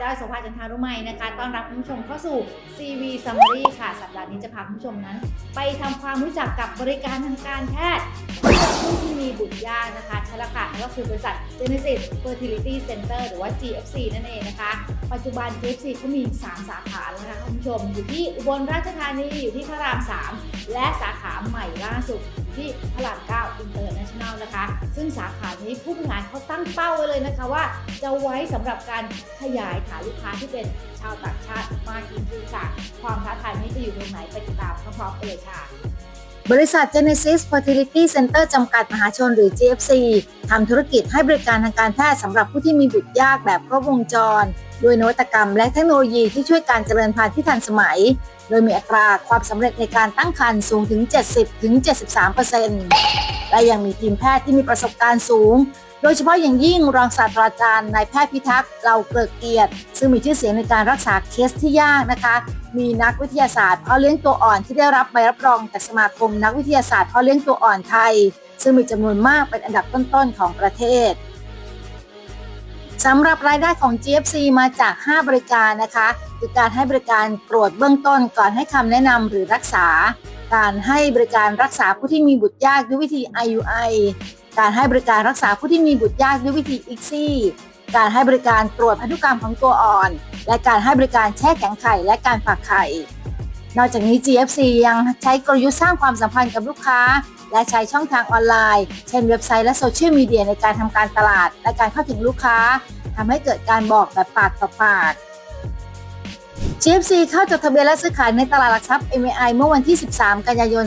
จ้อยโสภาจันทารุไมนะคะ ต้อนรับคุณผู้ชมเข้าสู่ CV Summary ค่ะ สัปดาห์นี้จะพาคุณผู้ชมนั้น ไปทำความรู้จักกับบริการทางการแพทย์ผู้ที่มีบุตรยากนะคะใช่ล้วค่ะกันก็คือบริษัท Genesis Fertility Center หรือว่า GFC นั่นเองนะคะ ปัจจุบัน GFC เขามี 3 สาขาแล้วนะคะคุณผู้ชม อยู่ที่อุบลราชธานี อยู่ที่พระราม 3 และสาขาใหม่ล่าสุด ที่พระราม9 International นลนะคะ ซึ่งสาขานี้ผู้บริหารเขาตั้งเป้าไว้เลยนะคะว่า จะไว้สำหรับการขยายฐานลูกค้าที่เป็นชาวต่างชาติมากยิ่งขึ้นค่ะ ความท้าทายนี้จะอยู่ตรงไหนไปติดตามพร้อมๆกันเลยค่ะบริษัท Genesis Fertility Center จำกัดมหาชนหรือ GFC ทำธุรกิจให้บริการทางการแพทย์สำหรับผู้ที่มีบุตรยากแบบครบวงจร ด้วยนวัตกรรมและเทคโนโลยีที่ช่วยการเจริญพันธุ์ที่ทันสมัย โดยมีอัตราความสำเร็จในการตั้งครรภ์สูงถึง 70-73%และยังมีทีมแพทย์ที่มีประสบการณ์สูง โดยเฉพาะอย่างยิ่งรองศาสตราจารย์นายแพทย์พิทักษ์เราเกลิกเกียรติ ซึ่งมีชื่อเสียงในการรักษาเคสที่ยากนะคะ มีนักวิทยาศาสตร์พาะเลี้ยงตัวอ่อนที่ได้รับใบรับรองจากสมาคมนักวิทยาศาสตร์พาะเลี้ยงตัวอ่อนไทย ซึ่งมีจำนวนมากเป็นอันดับต้นๆของประเทศ สำหรับรายได้ของ GFC มาจาก 5 บริการนะคะคือการให้บริการตรวจเบื้องต้นก่อนให้คำแนะนำหรือรักษา การให้บริการรักษาผู้ที่มีบุตรยากด้วยวิธี IUI การให้บริการรักษาผู้ที่มีบุตรยากด้วยวิธี ICSI การให้บริการตรวจพันธุกรรมของตัวอ่อน และการให้บริการแช่แข็งไข่และการฝากไข่ นอกจากนี้ GFC ยังใช้กลยุทธ์สร้างความสัมพันธ์กับลูกค้า และใช้ช่องทางออนไลน์ เช่นเว็บไซต์และโซเชียลมีเดียในการทำการตลาด และการเข้าถึงลูกค้าทำให้เกิดการบอกแบบปากต่อปาก GFC เข้าจดทะเบียนและซื้อขายในตลาดหลักทรัพย์ MAI เมื่อวันที่ 13 กันยายน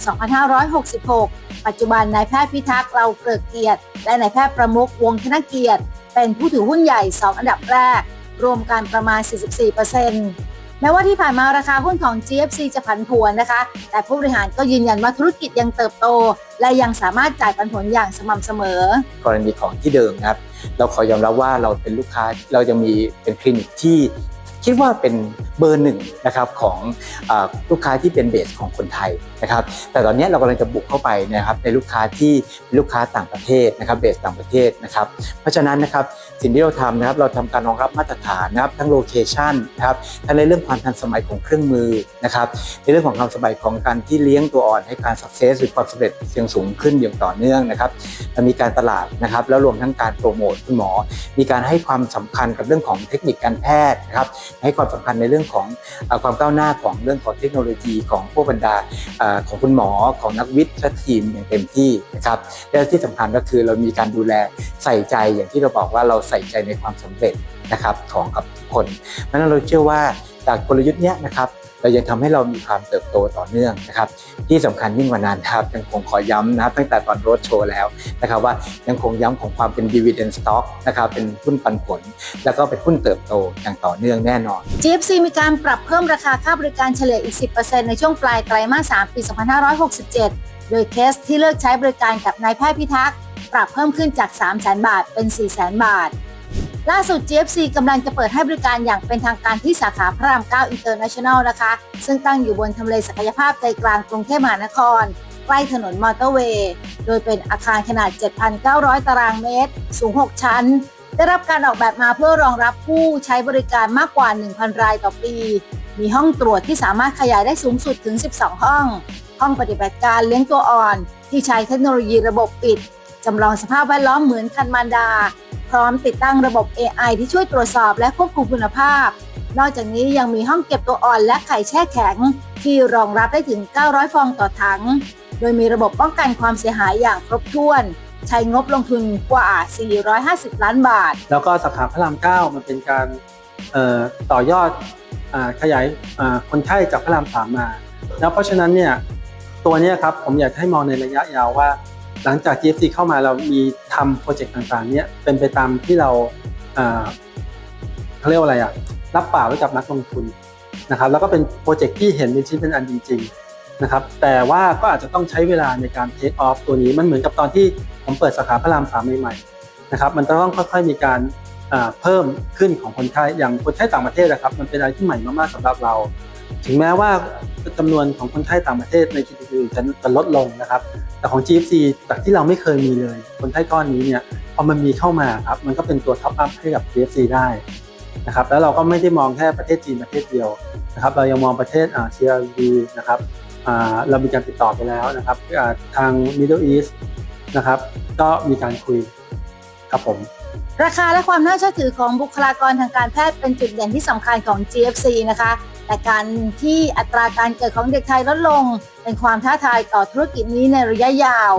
2566 ปัจจุบันนายแพทย์พิทักษ์เราเกริกเกียรติ และนายแพทย์ประมุขวงธนเกียรติ เป็นผู้ถือหุ้นใหญ่ 2 อันดับแรก รวมกันประมาณ 44% แม้ว่าที่ผ่านมาราคาหุ้นของ GFC จะผันผวนนะคะ แต่ผู้บริหารก็ยืนยันว่าธุรกิจยังเติบโต และยังสามารถจ่ายปันผลอย่างสม่ำเสมอ กรณีของที่เดิมครับ เราขอยอมรับว่าเราเป็นลูกค้าเรายังมีเป็นคลินิกที่คิดว่าเป็นเบอร์หนึ่งนะครับของอลูกค้าที่เป็นเบสของคนไทยนะครับ แต่ตอนนี้เรากำลังจะบุกเข้าไปนะครับในลูกค้าที่ลูกค้าต่างประเทศนะครับเบสต่างประเทศนะครับ เพราะฉะนั้นนะครับสิ่งที่เราทำนะครับเราทำการรองรับมาตรฐานนะครับทั้งโลเคชันนะครับทั้งในเรื่องความทันสมัยของเครื่องมือนะครับในเรื่องของความสบายของการที่เลี้ยงตัวอ่อนให้การสักเซสหรือความสำเร็จเสียงสูงขึ้นอย่างต่อเนื่องนะครับมีการตลาดนะครับแล้วรวมทั้งการโปรโมทคุณหมอ มีการให้ความสำคัญกับเรื่องของเทคนิคการแพทย์นะครับให้ความสำคัญในเรื่องของของอความก้าวหน้าของเรื่องของเทคโนโลยีของพวกบรรดาอของคุณหมอของนักวิทย์และทีมอย่างเต็มที่นะครับและที่สำคัญก็คือเรามีการดูแลใส่ใจอย่างที่เราบอกว่าเราใส่ใจในความสำเร็จนะครับของกับทุกคนเพราะฉะนั้นเราเชื่อว่าจากกลยุทธ์เนี้ยนะครับ เรายังทำให้เรามีความเติบโตต่อเนื่องนะครับ ที่สำคัญยิ่งกว่านั้นครับยังคงขอย้ำนะครับตั้งแต่ตอนโรดโชว์แล้วนะครับว่ายังคงย้ำของความเป็น dividend stock นะครับเป็นหุ้นปันผล แล้วก็เป็นหุ้นเติบโตอย่างต่อเนื่องแน่นอน GFC มีการปรับเพิ่มราคาค่าบริการเฉลี่ยอีก 10%ในช่วงปลายไตรมาส 3 ปี 2567 โดยเคสที่เลิกใช้บริการกับนายแพทย์พิทักษ์ปรับเพิ่มขึ้นจาก 300,000 บาทเป็น 400,000 บาท ล่าสุด GFC กำลังจะเปิดให้บริการอย่างเป็นทางการที่สาขาพระราม 9 International นะคะ ซึ่งตั้งอยู่บนทำเลศักยภาพใจกลางกรุงเทพมหานคร ใกล้ถนนมอเตอร์เวย์ โดยเป็นอาคารขนาด 7,900 ตารางเมตร สูง 6 ชั้น ได้รับการออกแบบมาเพื่อรองรับผู้ใช้บริการมากกว่า 1,000 รายต่อปี มีห้องตรวจที่สามารถขยายได้สูงสุดถึง 12 ห้อง ห้องปฏิบัติการเลี้ยงตัวอ่อน ที่ใช้เทคโนโลยีระบบปิดจำลองสภาพแวดล้อมเหมือนคันมารดา พร้อมติดตั้งระบบ AI ที่ช่วยตรวจสอบและควบคุมคุณภาพ นอกจากนี้ยังมีห้องเก็บตัวอ่อนและไข่แช่แข็ง ที่รองรับได้ถึง 900 ฟองต่อถัง โดยมีระบบป้องกันความเสียหายอย่างครบถ้วน ใช้งบลงทุนกว่า 450 ล้านบาท แล้วก็สาขาพระรามเก้ามันเป็นการต่อยอดอขยายคนไข้จากพระรามสามมา แล้วเพราะฉะนั้นเนี่ยตัวเนี้ยครับผมอยากให้มองในระยะยาวว่า หลังจาก GFC เข้ามาเรามีทำโปรเจกต์ต่างๆ เนี่ยเป็นไปตามที่เราเขาเรียกว่าอะไรอะรับปากไว้กับนักลงทุนนะครับ แล้วก็เป็นโปรเจกต์ที่เห็นเป็นชิ้นเป็นอันจริง ๆนะครับ แต่ว่าก็อาจจะต้องใช้เวลาในการ take off ตัวนี้มันเหมือนกับตอนที่ผมเปิดสาขาพระรามสามใหม่ๆนะครับ มันจะต้องค่อยๆมีการเพิ่มขึ้นของคนไข้อย่างคนไข้ต่างประเทศนะครับ มันเป็นอะไรที่ใหม่มากๆสำหรับเรา ถึงแม้ว่าจำนวนของคนไข้ต่างประเทศในคลินิกอื่นจะลดลงนะครับ แต่ของ GFC จากที่เราไม่เคยมีเลยคนไข้ก้อนนี้เนี่ยพอมันมีเข้ามาครับมันก็เป็นตัวท็อปอัพให้กับ GFC ได้นะครับแล้วเราก็ไม่ได้มองแค่ประเทศจีนประเทศเดียวนะครับเรายังมองประเทศอ่า CLD นะครับอ่าเรามีการติดต่อไปแล้วนะครับอ่าทาง Middle East นะครับก็มีการคุยครับผมราคาและความน่าเชื่อถือของบุคลากรทางการแพทย์เป็นจุดเด่นที่สำคัญของ GFC นะคะ แต่การที่อัตราการเกิดของเด็กไทยลดลง เป็นความท้าทายต่อธุรกิจนี้ในระยะยาว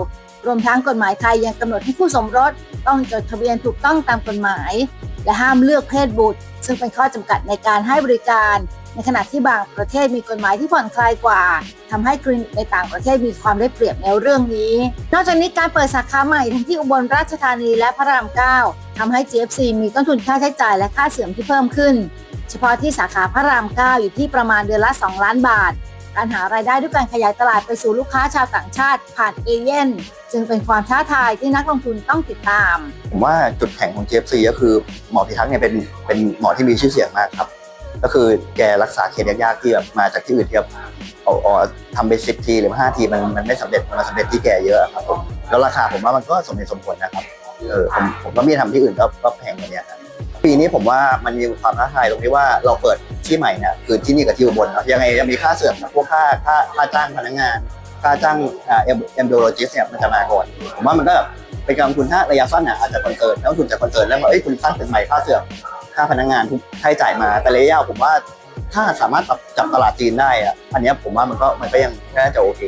รวมทั้งกฎหมายไทยยังกำหนดให้คู่สมรสต้องจดทะเบียนถูกต้องตามกฎหมาย และห้ามเลือกเพศบุตร ซึ่งเป็นข้อจำกัดในการให้บริการ ในขณะที่บางประเทศมีกฎหมายที่ผ่อนคลายกว่าทำให้คลินิกในต่างประเทศมีความได้เปรียบในเรื่องนี้ นอกจากนี้การเปิดสาขาใหม่ทั้งที่อุบลราชธานีและพระราม9ทำให้ GFC มีต้นทุนค่าใช้จ่ายและค่าเสื่อมที่เพิ่มขึ้น เฉพาะที่สาขาพระราม 9 อยู่ที่ประมาณเดือนละ 2 ล้านบาท การหารายได้ด้วยการขยายตลาดไปสู่ลูกค้าชาวต่างชาติ ผ่านเอเย่นจึงเป็นความท้าทายที่นักลงทุนต้องติดตาม ผมว่าจุดแข็งของ JFC ก็คือหมอพิทักษ์เนี่ยเป็นเป็นหมอที่มีชื่อเสียงมากครับ ก็คือแกรักษาเคสยากๆที่แบบมาจากที่อื่นที่แบบเอาเอาทำไปสิบทีหรือห้าทีมันมันไม่สำเร็จมันมาสำเร็จที่แกเยอะครับผมแล้วราคาผมว่ามันก็สมเหตุสมผลนะครับเออผมผมก็ไมีทำที่อื่นก็ก็แพงกว่านี้ ปีนี้ผมว่ามันมีความท้าทายตรงที่ว่าเราเปิดที่ใหม่เนี่ยคือที่นี่กับที่อุบลเนอะยังไงจะมีค่าเสื่อมพวกค่าค่าค่าจ้างพนักงานค่าจ้างอ่าเอ็มโดโลจิสเนี่ยมันจะมาก่อนผมว่ามันก็เป็นการลงทุนถ้าระยะสั้นน่ะอาจจะคอนเซิร์นแล้วลงทุนจากคอนเซิร์นแล้วว่าเอ้ยคุณสร้างเป็นใหม่ค่าเสื่อมค่าพนักงานทุกค่าใช้จ่ายมาแต่ระยะยาวผมว่าถ้าสามารถจับตลาดจีนได้อะอันนี้ผมว่ามันก็มันก็ยังน่าจะโอเค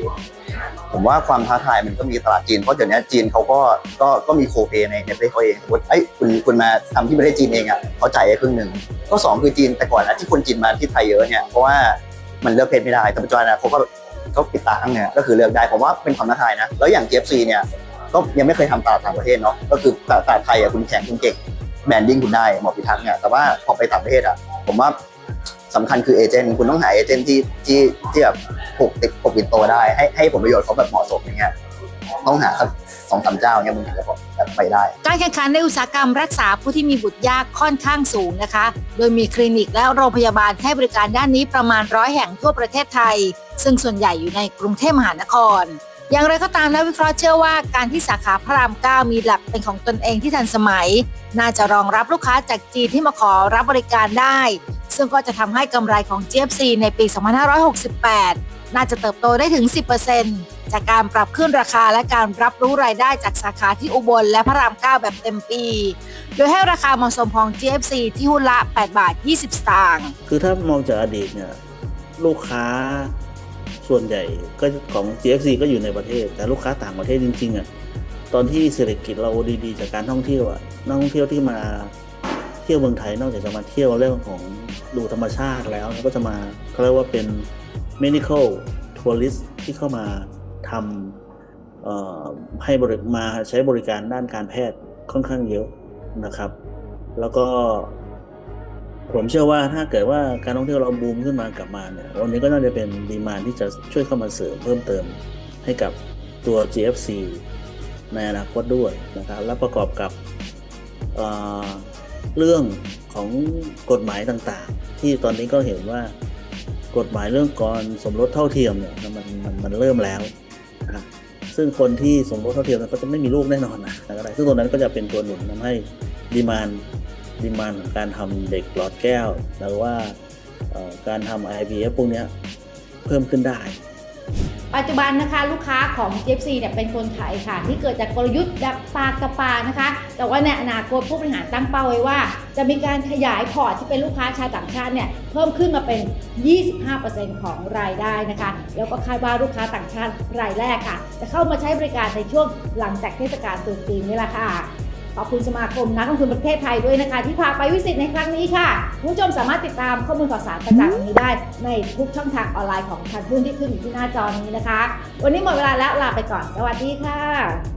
ผมว่าความท้าทายมันก็มีตลาดจีน เพราะเดี๋ยวนี้จีนเขาก็ก็ก็มีโคเปในในประเทศเขาเองสมมติไอ้ยคุณคุณมาทำที่ประเทศจีนเองอะเขาจ่ายให้ครึ่งหนึ่งก็สองคือจีนแต่ก่อนนะที่คนจีนมาที่ไทยเยอะเนี่ยเพราะว่ามันเลือกเพศไม่ได้แต่ปัจจุบันนะเขาก็เขาปิดตาข้างเนี่ยก็คือเลือกได้ผมว่าเป็นความท้าทายนะแล้วอย่าง GFC เนี่ยก็ยังไม่เคยทำตลาดต่างประเทศเนาะก็คือตลาดไทยอะคุณแข่งคุณเก่งแบรนดิ้งคุณได้หมอพิทักษ์เนี่ยแต่ว่าพอไปต่างประเทศอะผมว่า สำคัญคือเอเจนต์คุณต้องหาเอเจนต์ที่ที่ที่แบบปกติปกปิดตัวได้ ให้ให้ผลประโยชน์เขาแบบเหมาะสมอย่างเงี้ยต้องหาสักสองสามเจ้าเนี่ยมันถึงจะแบบไปได้ การแข่งขันในอุตสาหกรรมรักษาผู้ที่มีบุตรยากค่อนข้างสูงนะคะ โดยมีคลินิกและโรงพยาบาลให้บริการด้านนี้ประมาณร้อยแห่งทั่วประเทศไทย ซึ่งส่วนใหญ่อยู่ในกรุงเทพมหานคร อย่างไรก็ตามนักวิเคราะห์เชื่อว่าการที่สาขาพระราม 9 มีแลบเป็นของตนเองที่ทันสมัย น่าจะรองรับลูกค้าจากจีนที่มาขอรับบริการได้ ซึ่งก็จะทำให้กำไรของ GFC ในปี 2568 น่าจะเติบโตได้ถึง 10%จากการปรับขึ้นราคาและการรับรู้รายได้จากสาขาที่อุบลและพระราม 9 แบบเต็มปี โดยให้ราคาเหมาะสมของ GFC ที่หุ้นละ 8 บาท 20 สตางค์คือถ้ามองจากอดีตเนี่ยลูกค้าส่วนใหญ่ก็ของ GFC ก็อยู่ในประเทศ แต่ลูกค้าต่างประเทศจริงๆอะตอนที่เศรษฐกิจเราดีๆ จากการท่องเที่ยวอะนักท่องเที่ยวที่มา เที่ยวเมืองไทยนอกจากจะมาเที่ยวเรื่องของดูธรรมชาติแล้วก็จะมาเขาเรียกว่าเป็น medical tourist ที่เข้ามาทำให้บริมาใช้บริการด้านการแพทย์ค่อนข้างเยอะนะครับ แล้วก็ ผมเชื่อว่าถ้าเกิดว่าการท่องเที่ยวเราบูมขึ้นมากลับมาเนี่ยวันนี้ก็น่าจะเป็นดีมานที่จะช่วยเข้ามาเสริมเพิ่มเติมให้กับตัว GFC ในอนาคตด้วยนะครับ และประกอบกับ เรื่องของกฎหมายต่างๆ ที่ตอนนี้ก็เห็นว่ากฎหมายเรื่องการสมรสเท่าเทียมเนี่ยมันมันมันเริ่มแล้วนะครับซึ่งคนที่สมรสเท่าเทียมก็จะไม่มีลูกแน่นอนนะนะครับซึ่งตัวนั้นก็จะเป็นตัวหนุนทำให้ดีมานดีมานของการทำเด็กหลอดแก้วหรือว่าการทำ IVF พวกนี้เพิ่มขึ้นได้ ปัจจุบันนะคะลูกค้าของ GFC เนี่ยเป็นคนไทยค่ะที่เกิดจากกลยุทธ์ดักปากกับปากนะคะ แต่ว่าในอนาคตผู้บริหารตั้งเป้าไว้ว่า จะมีการขยายพอร์ตที่เป็นลูกค้าชาวต่างชาติเนี่ยเพิ่มขึ้นมาเป็น 25%ของรายได้นะคะ แล้วก็คาดว่าลูกค้าต่างชาติรายแรกค่ะ จะเข้ามาใช้บริการในช่วงหลังจากเทศกาลตรุษจีนนี่แหละค่ะ ขอบคุณสมาคมนักลงทุนประเทศไทยด้วยนะคะ ที่พาไปวิสิตในครั้งนี้ค่ะคุณผู้ชมสามารถติดตามข้อมูลข่าวสารต่างๆนี้ได้ในทุกช่องทางออนไลน์ของทางหุ้นที่ขึ้นอยู่ที่หน้าจอนี้นะคะ วันนี้หมดเวลาแล้วลาไปก่อน สวัสดีค่ะ